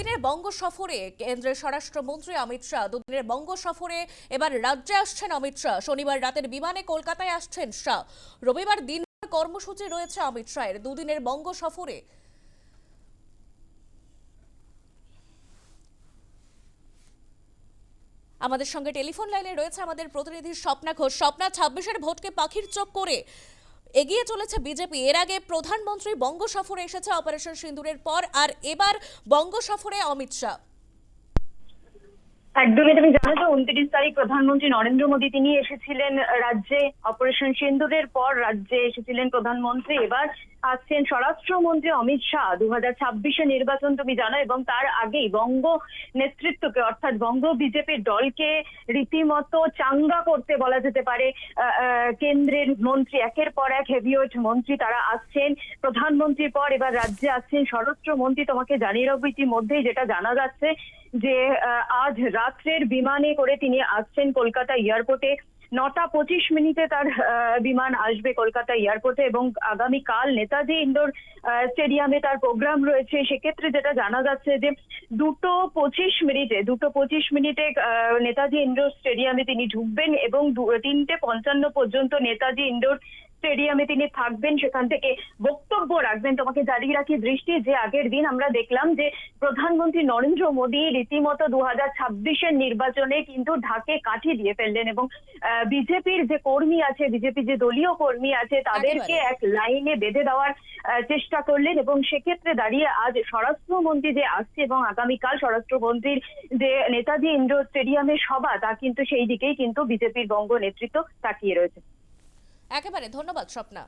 দুদিনের বঙ্গ সফরে কেন্দ্রের স্বরাষ্ট্রমন্ত্রী অমিত শাহ, দুদিনের বঙ্গ সফরে এবার রাজ্যে আসছেন অমিত শাহ। শনিবার রাতের বিমানে কলকাতায় আসছেন শাহ। রবিবার দিন কর্মসূচি রয়েছে অমিত শাহের। দুদিনের বঙ্গ সফরে আমাদের সঙ্গে টেলিফোন লাইনে রয়েছে আমাদের প্রতিনিধি স্বপ্না ঘোষ। স্বপ্না, ছাব্বিশের ভোটকে পাখির চোখ করে এগিয়ে চলেছে বিজেপি। এর আগে প্রধানমন্ত্রী বঙ্গ সফরে এসেছে অপারেশন সিন্দুরের পর, আর এবার বঙ্গ সফরে অমিত শাহ। একদমই তুমি জানো তো? উনত্রিশ তারিখ প্রধানমন্ত্রী নরেন্দ্র মোদী, তিনি এসেছিলেন রাজ্যে অপারেশন সিন্দুরের পর রাজ্যে এসেছিলেন প্রধানমন্ত্রী। এবার আসছেন স্বরাষ্ট্রমন্ত্রী অমিত শাহ। দু হাজার ছাব্বিশে নির্বাচন তুমি জানো, এবং তার আগেই বঙ্গ নেতৃত্বকে, অর্থাৎ বঙ্গ বিজেপির দলকে রীতিমতো চাঙ্গা করতে বলা যেতে পারে কেন্দ্রের মন্ত্রী। একের পর এক হেভিওয়েট মন্ত্রী তারা আসছেন প্রধানমন্ত্রীর পর। এবার রাজ্যে আসছেন স্বরাষ্ট্রমন্ত্রী। তোমাকে জানিয়ে রাখব ইতিমধ্যেই যেটা জানা যাচ্ছে যে আজ রাত্রের বিমানে করে তিনি আসছেন কলকাতা এয়ারপোর্টে। নটা পঁচিশ মিনিটে তার বিমান আসবে কলকাতা এয়ারপোর্টে এবং আগামীকাল নেতাজি ইন্ডোর স্টেডিয়ামে তার প্রোগ্রাম রয়েছে। সেক্ষেত্রে যেটা জানা যাচ্ছে যে, দুটো পঁচিশ মিনিটে, দুটো পঁচিশ মিনিটে নেতাজি ইন্ডোর স্টেডিয়ামে তিনি ঢুকবেন এবং তিনটে পঞ্চান্ন পর্যন্ত নেতাজি ইন্ডোর স্টেডিয়ামে তিনি থাকবেন সেখান থেকে বক্তব্য রাখবেন। তোমাকে জানিয়ে রাখি দৃষ্টি যে আগের দিন আমরা দেখলাম যে প্রধানমন্ত্রী নরেন্দ্র মোদী রীতিমতো দু হাজার ছাব্বিশের নির্বাচনে কিন্তু ঢাকে কাঠি দিয়ে ফেললেন এবং বিজেপির যে কর্মী আছে বিজেপি যে দলীয় কর্মী আছে তাদেরকে এক লাইনে বেঁধে দেওয়ার চেষ্টা করলেন এবং সেক্ষেত্রে দাঁড়িয়ে আজ স্বরাষ্ট্রমন্ত্রী যে আসছে এবং আগামীকাল স্বরাষ্ট্রমন্ত্রীর যে নেতাজি ইন্ডোর স্টেডিয়ামে সভা তা কিন্তু সেই দিকেই কিন্তু বিজেপির বঙ্গ নেতৃত্ব তাকিয়ে রয়েছে। একেবারে ধন্যবাদ স্বপ্না।